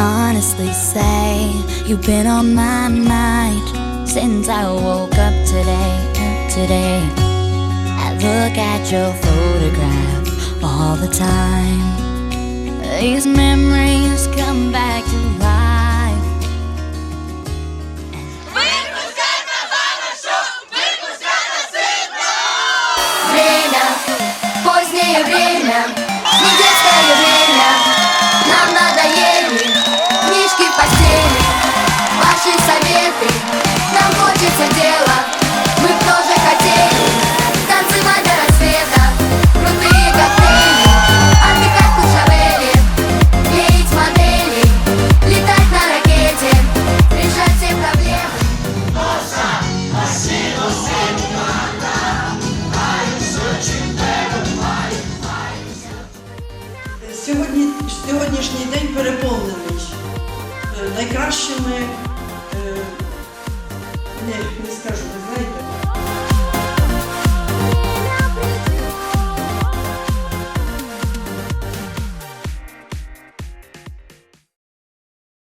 honestly say you've been on my mind since I woke up today. Today, I look at your photograph all the time. These memories come back to life. Время, позднее время, сьогоднішній день переповнений е, найкращими, е, не, не скажу.